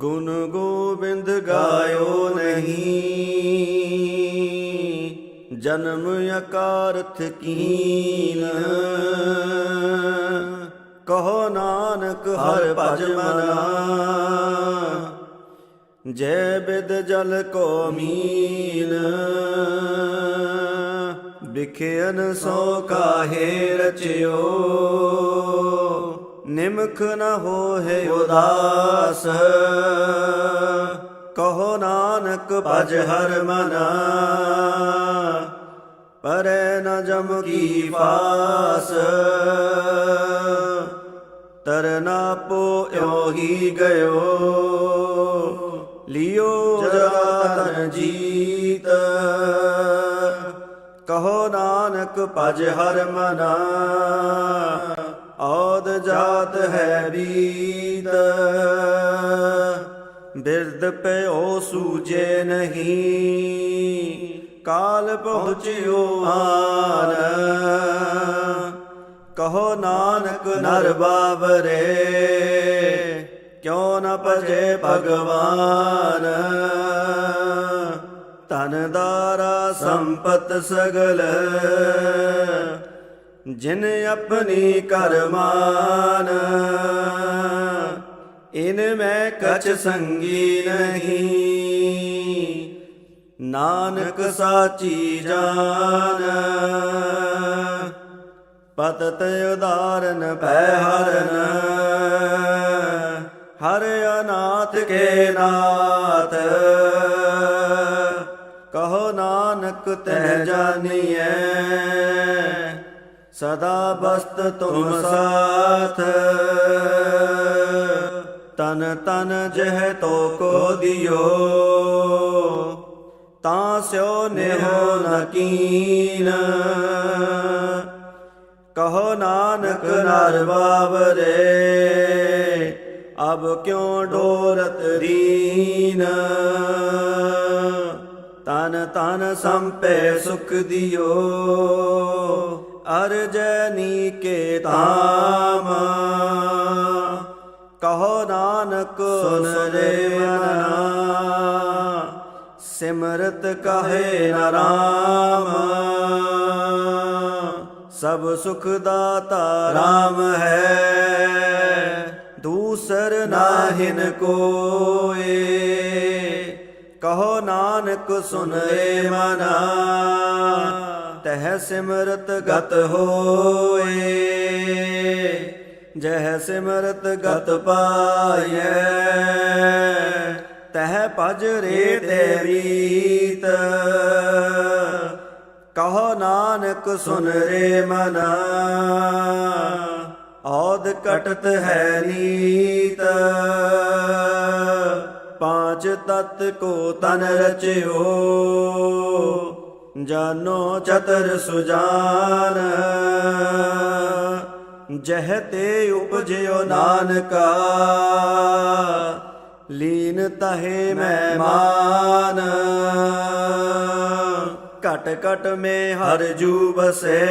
ਗੁਣ ਗੋਬਿੰਦ ਗਾਇਓ ਨਹੀਂ। ਜਨਮ ਅਕਾਰਥ ਕੀਨ। ਕਹੋ ਨਾਨਕ ਹਰ ਭਜ ਮਨਾ। ਜੈ ਬਿਦ ਜਲ ਕੋ ਮੀਨ। ਵਿਖਿਆਨ ਸੋ ਕਾਹੇ ਰਚਿਓ। ਨਿਮਖ ਨ ਹੋਏ ਉਦਾਸ। ਕਹੋ ਨਾਨਕ ਭਜ ਹਰ ਮਨਾ। ਪਰੈ ਨ ਜਮ ਕੀ ਫਾਸ। ਤਰਨਾ ਪੋ ਇਉ ਹੀ ਗਇਓ। ਲਿਓ ਜਤਨ ਜੀਤ। ਕਹੋ ਨਾਨਕ ਭਜ ਹਰ ਮਨਾ। ਔਦ ਜਾਤ ਹੈ ਬੀਤ। ਬਿਰਦ ਪਿਓ ਸੂਜੇ ਨਹੀਂ। ਕਾਲ ਪਹੁੰਚਿਓ ਆਨ। ਕਹੋ ਨਾਨਕ ਨਰ ਬਾਵਰੇ। ਕਿਉ ਨ ਭਜੇ ਭਗਵਾਨ। ਤਨ ਦਾਰਾ ਸੰਪਤ ਸਗਲ। ਜਿਨ ਆਪਣੀ ਕਰਮਾਨ ਇਨ ਮੈਂ ਕਛ ਸੰਗੀ ਨਹੀਂ। ਨਾਨਕ ਸਾਚੀ ਜਾਨ, ਪਤਤ ਉਦਾਰਨ ਭੈ ਹਰਨ, ਹਰ ਅਨਾਥ ਕੇ ਨਾਥ। ਕਹੋ ਨਾਨਕ ਤੈ ਜਾਣੀਐ ਸਦਾ ਬਸਤ ਤੁਮ ਸਾਥ। ਤਨ ਤਨ ਜਹ ਤੋ ਕੋ ਦਿਓ। ਤਾਂ ਸਿਓ ਨਿਹੋ ਨਕੀਨ ਕਹੋ ਨਾਨਕ ਨਰ ਬਾਵਰੇ। ਅਬ ਕਿਉ ਡੋਰਤ ਦੀਨ? ਤਨ ਤਨ ਸੰਪੈ ਸੁਖ ਦਿਓ। ਅਰਜਨੀ ਕੇ ਧਾਮ। ਕਹੋ ਨਾਨਕ ਸੁਨ ਰੇ ਮਨਾ ਸਿਮਰਤ ਕਹੇ ਨ ਰਾਮ। ਸਭ ਸੁਖ ਦਾਤਾ ਰਾਮ ਹੈ। ਦੂਸਰ ਨਾਹਿਨ ਕੋਏ। ਕਹੋ ਨਾਨਕ ਸੁਨੇ ਮਨਾ ਤਹ ਸਿਮਰਤ ਗਤ ਹੋਏ, ਜਹ ਸਿਮਰਤ ਗਤ ਪਾਇਐ ਤਹ ਭਜ ਰੇ ਤੇ ਰੀਤ ਕਹੋ ਨਾਨਕ ਸੁਨ ਰੇ ਮਨਾ ਔਦ ਕਟਤ ਹੈ ਨੀਤ, ਪਾਂਚ ਤਤ ਕੋ ਤਨ ਰਚਿਓ ਜਾਨੋ ਚਤਰ ਸੁਜਾਨ, ਜਹ ਤੇ ਉਪਜਿਓ ਨਾਨਕਾ, ਲੀਨ ਤਹੇ ਮਹਿਮਾਨ। ਮਾਨ ਘਟ ਘਟ ਮੇ ਹਰ ਜੂ ਬਸੇ,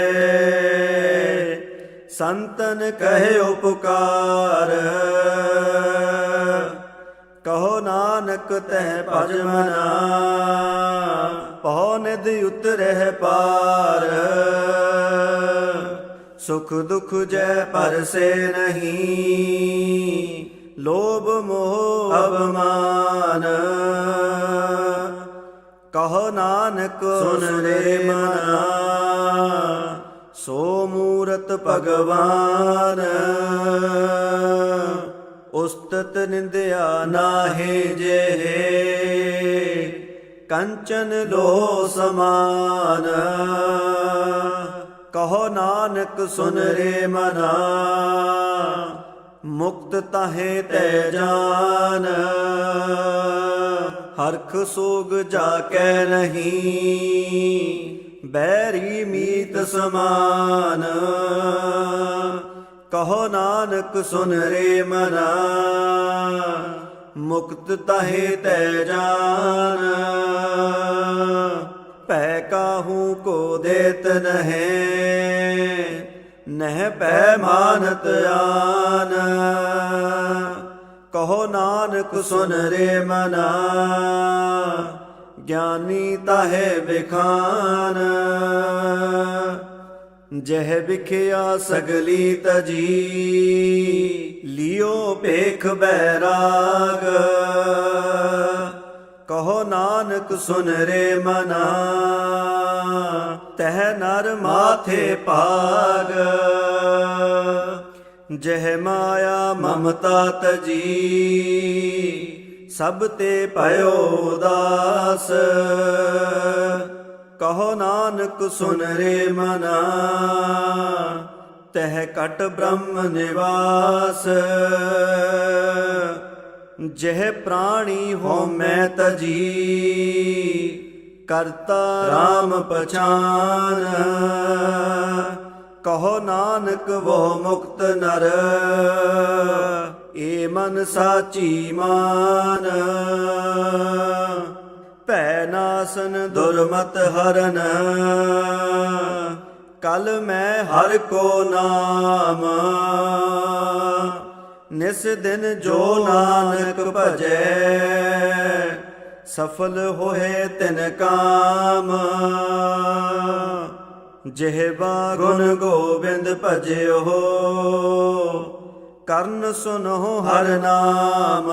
ਸੰਤਨ ਕਹੇ ਉਪਕਾਰ। ਕਹੋ ਨਾਨਕ ਤਹਿ ਭਜ ਮਨਾ ਪਹੁ ਨਿਧ ਉਤਰਹਿ ਪਾਰ। ਸੁਖ ਦੁਖ ਜੈ ਪਰਸੇ ਨਹੀਂ। ਲੋਭ ਮੋਹ ਅਵਮਾਨ। ਕਹੋ ਨਾਨਕ ਸੁਨ ਰੇ ਮਨਾ। ਸੋ ਮੂਰਤ ਭਗਵਾਨ। ਉਸਤਤ ਨਿੰਦਿਆ ਨਾਹੇ ਜੇ। ਕੰਚਨ ਲੋ ਸਮਾਨ। ਕਹੋ ਨਾਨਕ ਸੁਨ ਰੇ ਮਨਾ, ਮੁਕਤ ਤਹੇ ਤੈ ਜਾਨ। ਹਰਖ ਸੋਗ ਜਾ ਕੈ ਨਹੀਂ, ਬੈਰੀ ਮੀਤ ਸਮਾਨ। ਕਹੋ ਨਾਨਕ ਸੁਨ ਰੇ ਮਨਾ ਮੁਕਤ ਤਾਹੇ ਤੈ ਜਾਨ। ਭੈ ਕਾਹੂ ਕੋ ਦੇਤ ਨਹਿ ਨਹਿ ਪੈ ਮਾਨਤ ਆਨ। ਕਹੋ ਨਾਨਕ ਸੁਨ ਰੇ ਮਨਾ, ਗਿਆਨੀ ਤਾਹੇ ਵਿਖਾਨ। ਜਹ ਵਿਖਿਆ ਸਗਲੀ ਤਜੀ, ਲਿਓ ਭੇਖ ਬੈਰਾਗ। ਕਹੋ ਨਾਨਕ ਸੁਨ ਰੇ ਮਨਾ, ਤਹ ਨਰ ਮਾਥੇ ਭਾਗ। ਜਹ ਮਾਇਆ ਮਮਤਾ ਤਜੀ, ਸਭ ਤੇ ਭਇਓ ਉਦਾਸ। ਕਹੋ ਨਾਨਕ ਸੁਨ ਰੇ ਮਨਾ। ਤਹ ਕਟ ਬ੍ਰਹਮ ਨਿਵਾਸ। ਜਹ ਪ੍ਰਾਣੀ ਹੋ ਮੈਂ ਤਜੀ ਕਰਤਾ RAM ਪਛਾਨ। ਕਹੋ ਨਾਨਕ ਵੋ ਮੁਕਤ ਨਰ। ਏ ਮਨ ਸਾਚੀ ਮਾਨ। ਭੈ ਨਾਸਨ ਦੁਰਮਤ ਹਰਨ। ਕਲ ਮੈਂ ਹਰ ਕੋ ਨਾਮ। ਨਿਸ ਦਿਨ ਜੋ ਨਾਨਕ ਭਜੈ, ਸਫਲ ਹੋਏ ਤਿਨ ਕਾਮ। ਜਿਹਵਾ ਗੁਣ ਗੋਬਿੰਦ ਭਜਿਓ, ਕਰਨ ਸੁਨੋ ਹਰ ਨਾਮ।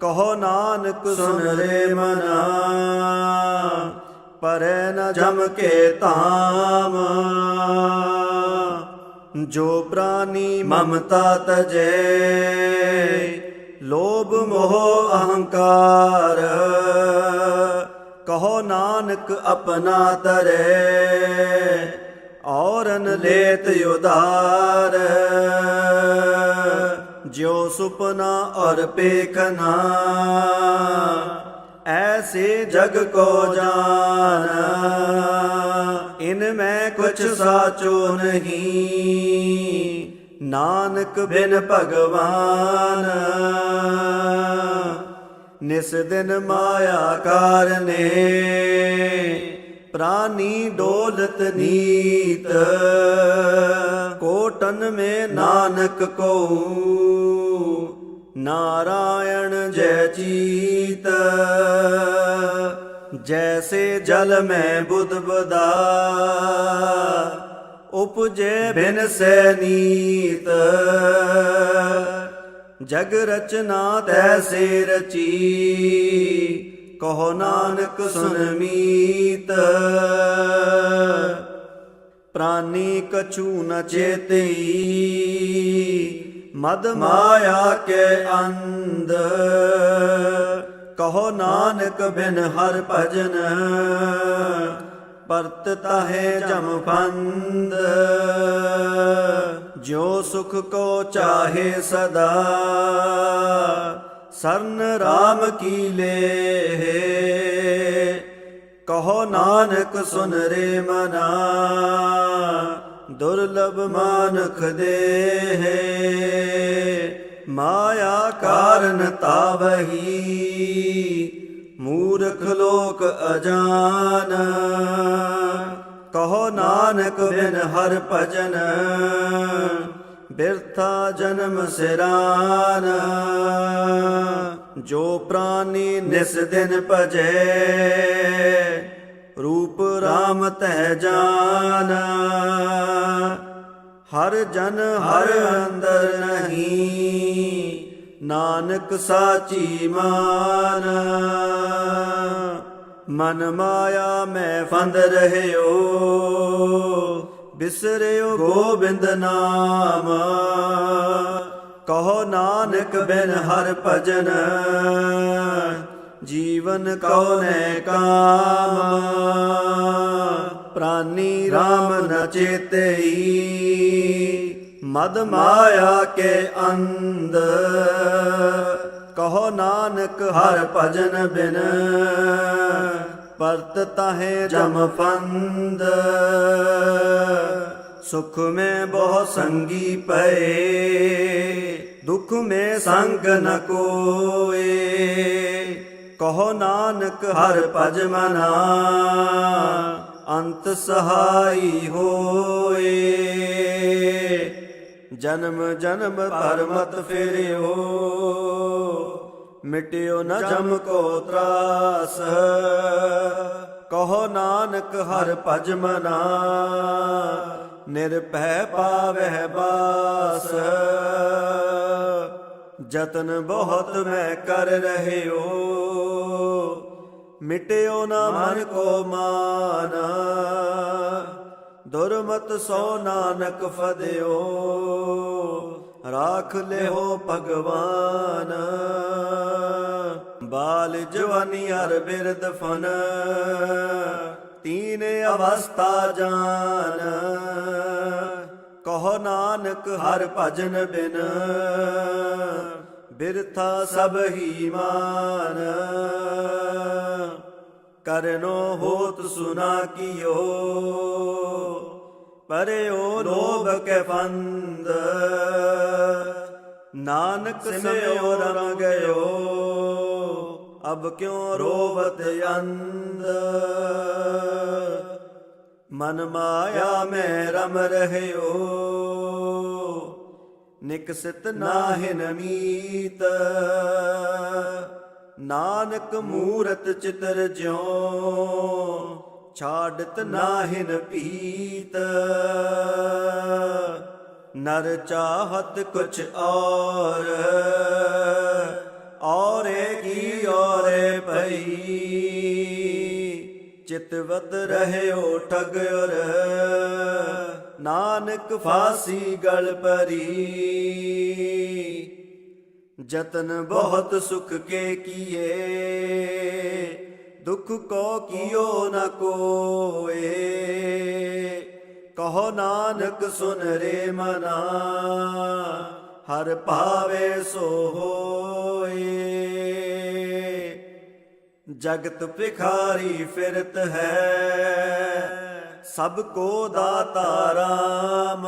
ਕਹੋ ਨਾਨਕ ਸੁਨ ਰੇ ਮਨਾ। ਪਰੈ ਨ ਜਮ ਕੇ ਧਾਮ। ਜੋ ਪ੍ਰਾਨੀ ਮਮਤਾ ਤਜੇ ਲੋਭ ਮੋਹ ਅਹੰਕਾਰ। ਕਹੋ ਨਾਨਕ ਆਪਣਾ ਤਰੇ ਔਰਨ ਲੇਤ ਉਦਾਰ ਜੋ ਸੁਪਨਾ ਔਰ ਪੇਖਨਾ ਐਸੇ ਜਗ ਕੋ ਜਾਨ, ਇਨ ਮੈਂ ਕੁਛ ਸਾਚੋ ਨਹੀਂ। ਨਾਨਕ ਬਿਨ ਭਗਵਾਨ, ਨਿਸ ਦਿਨ ਮਾਇਆ ਕਾਰਨੇ ਪ੍ਰਾਨੀ ਡੋਲਤ ਨੀਤ, ਕੋਟਨ ਮੇ ਨਾਨਕ ਕੋ ਨਾਰਾਇਣ ਜੈ ਚੀਤ, ਜੈਸੇ ਜਲ ਮੈਂ ਬੁੱਧ ਬਦਾ। ਉਪਜੇ ਬਿਨ ਸੈ ਨੀਤ, ਜਗ ਰਚਨਾ ਤੈਸੇ ਰਚੀ ਕਹੋ ਨਾਨਕ ਸੁਨ ਮੀਤ। ਪ੍ਰਾਨੀ ਕਛੂ ਨ ਚੇਤਈ। ਮਦ ਮਾਇਆ ਕੇ ਅੰਧ। ਕਹੋ ਨਾਨਕ ਬਿਨ ਹਰ ਭਜਨ। ਪਰਤ ਤਾਹੇ ਜਮ ਫੰਦ ਜੋ ਸੁਖ ਕੋ ਚਾਹੇ ਸਦਾ। ਸਰਨ RAM ਕੀ ਲੇ ਕਹੋ ਨਾਨਕ ਸੁਨ ਰੇ ਮਨਾ, ਦੁਰਲਭ ਮਾਨਖ ਦੇ ਮਾਇਆ ਕਾਰਨ ਤਾਵਹੀ, ਮੂਰਖ ਲੋਕ ਅਜਾਨ। ਕਹੋ ਨਾਨਕ ਬਿਨ ਹਰ ਭਜਨ ਬਿਰਥਾ ਜਨਮ ਸਿਰਾਨ, ਜੋ ਪ੍ਰਾਨੀ ਨਿਸ ਦਿਨ ਭਜੇ, ਰੂਪ RAM ਤਹਿ ਜਾਨ। ਹਰ ਜਨ ਹਰ ਅੰਦਰ ਨਹੀਂ, ਨਾਨਕ ਸਾਚੀ ਮਾਨ। ਮਨ ਮਾਇਆ ਮੈਂ ਫੰਦ ਰਹਿਓ ਬਿਸਰਿਓ ਗੋਬਿੰਦ ਨਾਮ। ਕਹੋ ਨਾਨਕ ਬਿਨ ਹਰ ਭਜਨ, ਜੀਵਨ ਕਉ ਕਾਮ। ਪ੍ਰਾਨੀ RAM ਨ ਚੇਤਈ, ਮਦ ਮਾਇਆ ਕੇ ਅੰਧ। ਕਹੋ ਨਾਨਕ ਹਰ ਭਜਨ ਬਿਨ ਪਰਤ ਤਾਹੇ ਜਮ ਫੰਦ। ਸੁਖ ਮੈਂ ਬਹੁ ਸੰਗੀ ਪਏ ਦੁਖ ਮੈਂ ਸੰਗ ਨ ਕੋਏ। ਕਹੋ ਨਾਨਕ ਹਰ ਭਜ ਮਨਾ, ਅੰਤ ਸਹਾਈ ਹੋਏ। ਜਨਮ ਜਨਮ ਭਰ ਮਤ ਫੇਰਿਓ। ਮਿਟਿਓ ਨ ਜਮ ਕੋ ਤਰਾਸ। ਕਹੋ ਨਾਨਕ ਹਰ ਭਜ ਮਨਾ ਨਿਰਭੈ ਪਾਵਹਿ ਬਾਸ। ਜਤਨ ਬਹੁਤ ਮੈਂ ਕਰ ਰਹਿਓ, ਮਿਟਿਓ ਨਾ ਮਨ ਕੋ ਮਾਨ। ਦੁਰਮਤ ਸੋ ਨਾਨਕ ਫਦਿਓ ਰਾਖ ਲਿਓ ਭਗਵਾਨ। ਬਾਲ ਜਵਾਨੀ ਹਰ ਬਿਰਦ ਫਨ। ਤੀਨ ਅਵਸਥਾ ਜਾਨ। ਕਹੋ ਨਾਨਕ ਹਰ ਭਜਨ ਬਿਨ। ਬਿਰਥਾ ਸਭ ਹੀ ਮਾਨ। ਕਰਨੋ ਹੋਤ ਸੁਨਾ ਕੀਓ। ਪਰਿਓ ਲੋਭ ਕੇ ਫੰਦ। ਨਾਨਕ ਸਿਮਿਓ ਰਮ ਗਇਓ ਅਬ ਕਿਉ ਰੋਵਤ ਅੰਦ ਮਨ ਮਾਇਆ ਮੈਂ ਰਮ ਰਹਿਓ ਨਿਕਸਿਤ ਨਾਹਿਨ ਮੀਤ ਨਾਨਕ ਮੂਰਤ ਚਿਤਰ ਜਿਉ ਛਾੜਤ ਨਾਹਿਨ ਪੀਤ। ਨਰ ਚਾਹਤ ਕੁਛ ਔਰ, ਔਰੇ ਕੀ ਔਰੇ ਪਈ ਚਿਤਵਤ ਰਹਿਓ ਠਗੁਰ ਨਾਨਕ ਫਾਸੀ ਗਲ ਪਰੀ ਜਤਨ ਬਹੁਤ ਸੁਖ ਕੇ ਕੀਏ। ਦੁਖ ਕੋ ਕੀਓ ਨ ਕੋਏ। ਕਹੋ ਨਾਨਕ ਸੁਨ ਰੇ ਮਨਾ, ਹਰ ਭਾਵੇ ਸੋ ਹੋਏ। ਜਗਤ ਭਿਖਾਰੀ ਫਿਰਤ ਹੈ, ਸਭ ਕੋ ਦਾਤਾ ਰਾਮ।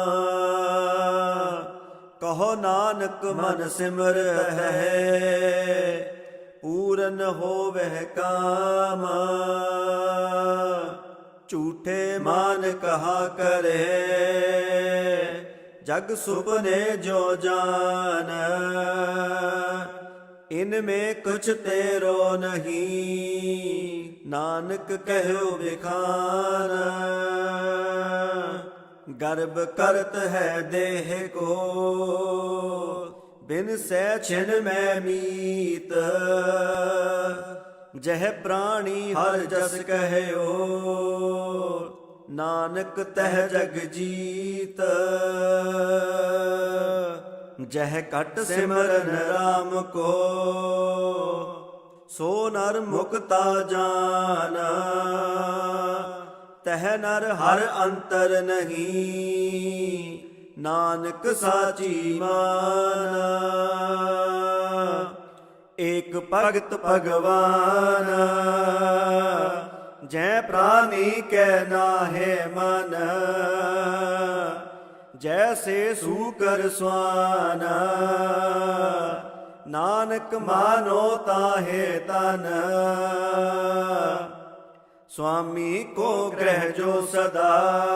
ਕਹੋ ਨਾਨਕ ਮਨ ਸਿਮਰ ਹੈ ਪੂਰਨ ਹੋਵਹਿ ਕਾਮ। ਝੂਠੇ ਮਾਨ ਕਹਾ ਕਰੇ। ਜਗ ਸੁਪਨੇ ਜੋ ਜਾਨ। ਇਨ ਮੇ ਕੁਛ ਤੇਰੋ ਨਹੀਂ। ਨਾਨਕ ਕਹਿਓ ਵਿਖਾਨ। ਗਰਭ ਕਰਤ ਹੈ ਦੇਹ ਕੋ। ਬਿਨ ਸਹਿ ਛਿਨ ਮੈਂ ਮੀਤ। ਜਹ ਪ੍ਰਾਣੀ ਹਰ ਜਸ ਕਹਿਓ, ਨਾਨਕ ਤਹਿ ਜਗ ਜੀਤ। ਜਹ ਘਟ ਸਿਮਰਨ RAM ਕੋ, ਸੋ ਨਰ ਮੁਕਤਾ ਜਾਨ। ਤਹਿ ਨਰ ਹਰ ਅੰਤਰ ਨਹੀਂ ਨਾਨਕ ਸਾਚੀ ਮਾਨ। ਏਕ ਭਗਤ ਭਗਵਾਨ। ਜੈ ਪ੍ਰਾਨੀ ਕੈ ਨਾਹਿ ਮਨ। ਜੈਸੇ ਸੂਕਰ ਸਵਾਨ। ਨਾਨਕ ਮਾਨੋ ਤਾਹੇ ਤਨ। ਸੁਆਮੀ ਕੋ ਗ੍ਰਹਿ ਜੋ ਸਦਾ।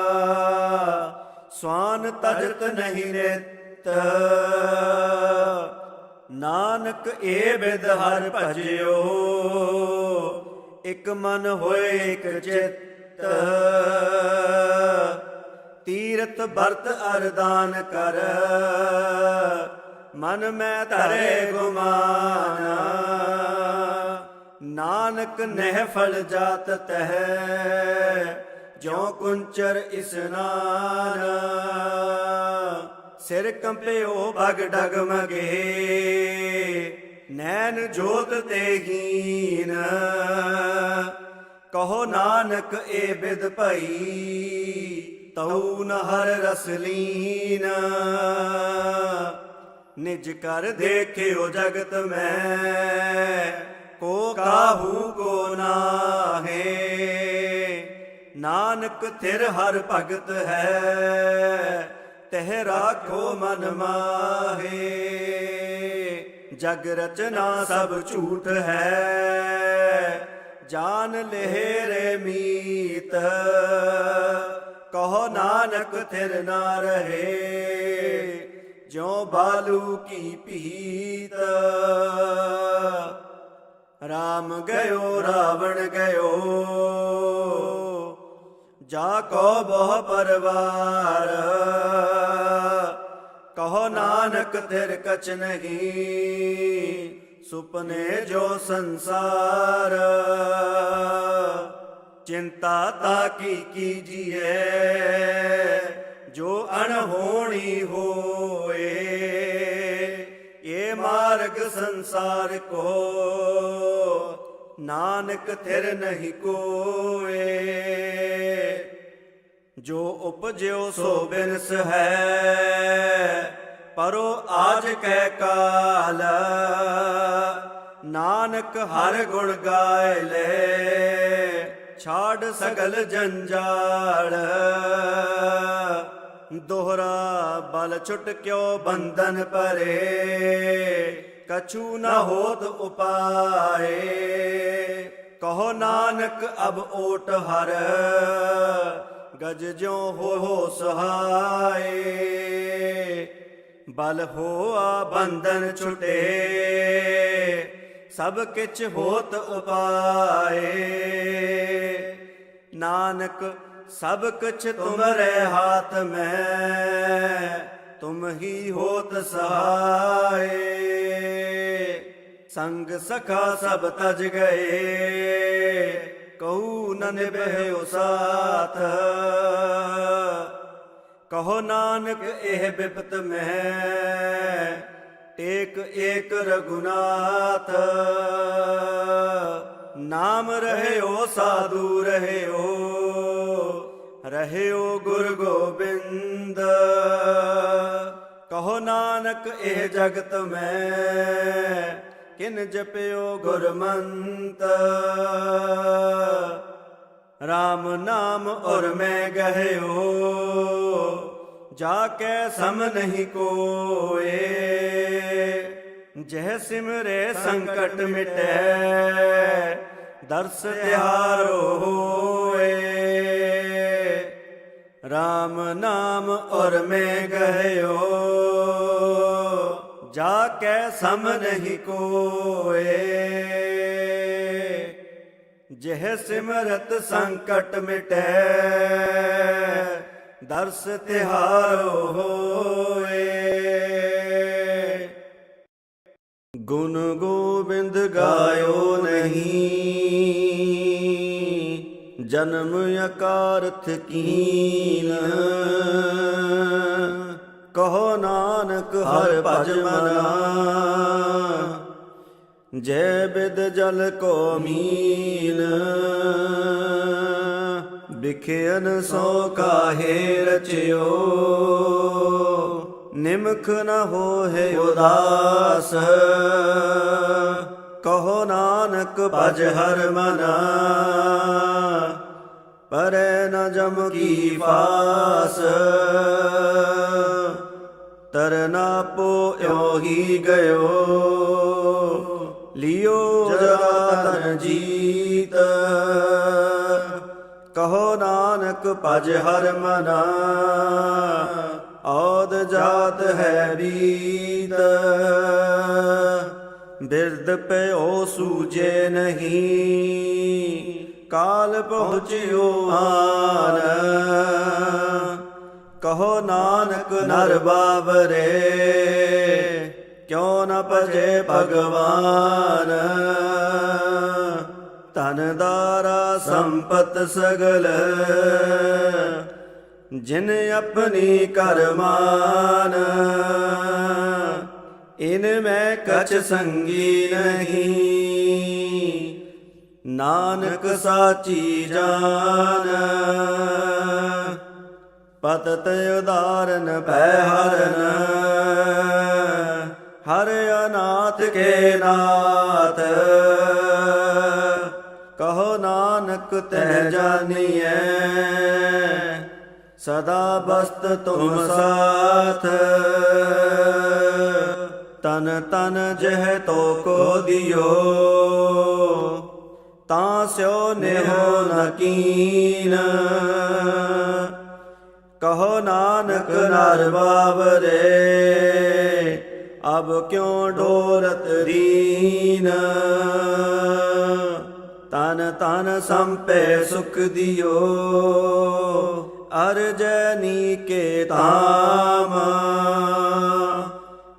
ਸਵਾਨ ਤਜਤ ਨਹੀਂ ਰਹਿਤ ਨਾਨਕ ਏ ਬਿਦ ਹਰ ਭਜਿਓ। ਇਕ ਮਨ ਹੋਏ ਇਕ ਚਿੱਤ। ਤੀਰਥ ਵਰਤ ਅਰਦਾਨ ਕਰ। ਮਨ ਮੈਂ ਧਰੇ ਗੁਮਾਨ। ਨਾਨਕ ਨਹਿ ਫਲ ਜਾਤ ਤਹ। ਜੋ ਕੁੰਚਰ ਇਸਨਾਨ ਸਿਰ ਕੰਪਿਓ ਭਗ ਡਗਮਗੇ ਨੈਣ ਜੋਤ ਤੇ ਹੀਨ। ਕਹੋ ਨਾਨਕ ਏ ਬਿਦ ਭਈ, ਤਉ ਨਹਰ ਹਰ ਰਸ ਲੀਨ। ਨਿਜ ਕਰ ਦੇਖਿਓ ਜਗਤ ਮੈਂ, ਕੋ ਕਾਹੂ ਕੋ ਨਾਹੇ। ਨਾਨਕ ਥਿਰ ਹਰ ਭਗਤ ਹੈ, ਤਹ ਰਾਖੋ ਮਨ ਮਾਹੇ। ਜਗ ਰਚਨਾ ਸਭ ਝੂਠ ਹੈ, ਜਾਨ ਲਹਿਰੇ ਮੀਤ। ਕਹੋ ਨਾਨਕ ਥਿਰ ਨਾ ਰਹੇ, ਜਿਉ ਬਾਲੂ ਕੀ ਪੀਤ ਰਾਮ ਗਇਓ, ਰਾਵਣ ਗਇਓ। ਜਾ ਕੋ ਬਹੁ ਪਰਵਾਰ। ਕਹੋ ਨਾਨਕ ਤੇਰ ਕਚ ਨਹੀਂ, ਸੁਪਨੇ ਜੋ ਸੰਸਾਰ। ਚਿੰਤਾ ਤਾ ਕੀ ਕੀਜੀਏ ਜੋ ਅਣਹੋਣੀ ਹੋਏ। ਇਹ ਮਾਰਗ ਸੰਸਾਰ ਕੋ ਨਾਨਕ ਥਿਰ ਨਹੀਂ ਕੋਏ। ਜੋ ਉਪਜਿਓ ਸੋ ਬਿਨਸ ਹੈ, ਪਰੋ ਆਜ ਕੈ ਕਾਲ। ਨਾਨਕ ਹਰ ਗੁਣ ਗਾਇ ਲੈ, ਛਾੜ ਸਗਲ ਜੰਜਾਲ। ਦੋਹਰਾ ਬਲ ਛੁਟ ਕਿਉ ਬੰਧਨ ਪਰੇ ਕਛੂ ਨ ਹੋਤ ਉਪਾਏ। ਕਹੋ ਨਾਨਕ, ਅਬ ਓਟ ਹਰ, ਗਜ ਜਿਉ ਹੋ ਹੋ ਸਹਾਏ। ਬਲ ਹੋਆ ਬੰਧਨ ਛੁਟੇ, ਸਭ ਕਿਛ ਹੋਤ ਉਪਾਏ। ਨਾਨਕ, ਸਭ ਕੁਛ ਤੁਮਰੇ ਹਾਥ ਮੈਂ ਤੁਮ ਹੀ ਹੋਤ ਸਹਾਏ। ਸੰਗ ਸਖਾ ਸਭ ਤਜ ਗਏ। ਕਹੂ ਨ ਨਿਭਿਓ ਸਾਥ। ਕਹੋ ਨਾਨਕ ਇਹ ਬਿਪਤ ਮੈਂ ਟੇਕ ਏਕ ਰਗੁਨਾਥ ਨਾਮ ਰਹਿਓ, ਸਾਧੂ ਰਹਿਓ। ਰਹਿਓ ਗੁਰ ਗੋਬਿੰਦ। ਕਹੋ ਨਾਨਕ, ਇਹ ਜਗਤ ਮੈਂ, ਕਿਨ ਜਪਿਓ ਗੁਰਮੰਤ। RAM ਨਾਮ ਔਰ ਮੈਂ ਗਹਿਓ, ਜਾ ਕੇ ਸਮ ਨਹੀਂ ਕੋਏ। ਜਹ ਸਿਮਰੇ ਸੰਕਟ ਮਿਟੈ, ਦਰਸ ਤਿਹਾਰੋ ਹੋਏ। RAM ਨਾਮ ਔਰ ਮੈਂ ਗਇਓ ਜਾ ਕੇ ਸਮ ਨਹੀਂ ਕੋਏ। ਜਿਹ ਸਿਮਰਤ ਸੰਕਟ ਮਿਟੈ, ਦਰਸ ਤਿਹਾਰੋ ਹੋਏ। ਗੁਣ ਗੋਬਿੰਦ ਗਾਇਓ ਨਹੀਂ। ਜਨਮ ਅਕਾਰਥ ਕੀਨ। ਕਹੋ ਨਾਨਕ ਹਰ ਭਜ ਮਨਾ। ਜੈ ਬਿਦ ਜਲ ਕੋ ਮੀਨ। ਬਿਖਿਆਨ ਸੋ ਕਾਹੇ ਰਚਿਓ। ਨਿਮਖ ਨ ਹੋਏ ਉਦਾਸ। ਕਹੋ ਨਾਨਕ ਭਜ ਹਰ ਮਨਾ। ਪਰੈ ਨ ਜਮ ਕੀ ਫਾਸ। ਤਰਨਾ ਪੋਇਓ ਹੀ ਗਇਓ। ਲਿਓ ਜਗਤਨ ਜੀਤ। ਕਹੋ ਨਾਨਕ ਭਜ ਹਰ ਮਨਾ। ਔਦ ਜਾਤ ਹੈ ਰੀਤ ਬਿਰਦ ਪਿਓ ਸੂਜੇ ਨਹੀਂ। ਕਾਲ ਪਹੁੰਚਿਓ ਆਨ। ਕਹੋ ਨਾਨਕ ਨਰ ਬਾਬਰੇ ਕਿਉ ਨ ਭਜੇ ਭਗਵਾਨ? ਧਨ ਦਾਰਾ ਸੰਪਤ ਸਗਲ, ਜਿਨ ਆਪਣੀ ਕਰਮਾਨ ਇਨ ਮੈਂ ਕਛ ਸੰਗੀ ਨਹੀਂ। ਨਾਨਕ ਸਾਚੀ ਜਾਨ। ਪਤਤ ਉਦਾਰਨ ਭੈ ਹਰਨ। ਹਰ ਅਨਾਥ ਕੇ ਨਾਥ। ਕਹੋ ਨਾਨਕ ਤੈ ਜਾਣੀਐ ਸਦਾ ਬਸਤ ਤੁਮ ਸਾਥ। ਤਨ ਤਨ ਜਹ ਤੋ ਕੋ ਦਿਓ। ਤਾਂ ਸਿਓ ਨਿਹੋ ਨਕੀਨ ਕਹੋ ਨਾਨਕ ਨਰ ਬਾਵਰੇ ਅਬ ਕਿਉ ਡੋਰਤ ਦੀਨ? ਤਨ ਤਨ ਸੰਪੈ ਸੁਖ ਦਿਓ ਅਰਜਨੀ ਕੇ ਧਾਮ।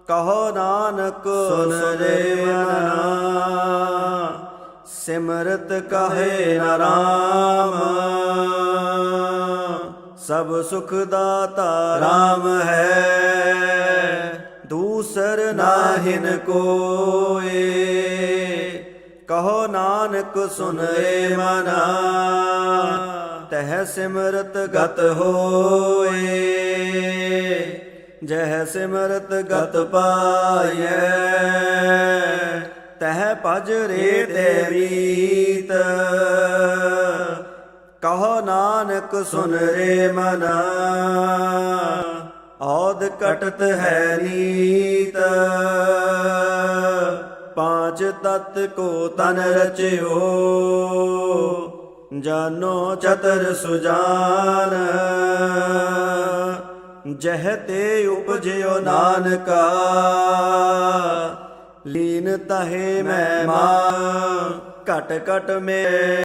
ਕਹੋ ਨਾਨਕ ਸੁਨ ਰੇ ਮਨਾ ਸਿਮਰਤ ਕਹੇ ਨ ਰਾਮ। ਸਭ ਸੁਖ ਦਾਤਾ ਰਾਮ ਹੈ। ਦੂਸਰ ਨਾਹਿਨ ਕੋਏ। ਕਹੋ ਨਾਨਕ ਸੁਨ ਰੇ ਮਨਾ। ਤਹ ਸਿਮਰਤ ਗਤ ਹੋਏ। ਜਹ ਸਿਮਰਤ ਗਤ ਪਾਇਐ ਤਹ ਭਜ ਰੇ ਤੇ ਰੀਤ ਕਹੋ ਨਾਨਕ ਸੁਨ ਰੇ ਮਨਾ। ਔਦ ਕਟਤ ਹੈ ਨੀਤ। ਪਾਂਚ ਤਤ ਕੋ ਤਨ ਰਚਿਓ। ਜਾਨੋ ਚਤਰ ਸੁਜਾਨ। ਜਹ ਤੇ ਉਪਜਿਓ ਨਾਨਕਾ। ਲੀਨ ਤਹੇ ਮੈਂ ਮਾ ਘਟ ਘਟ ਮੇ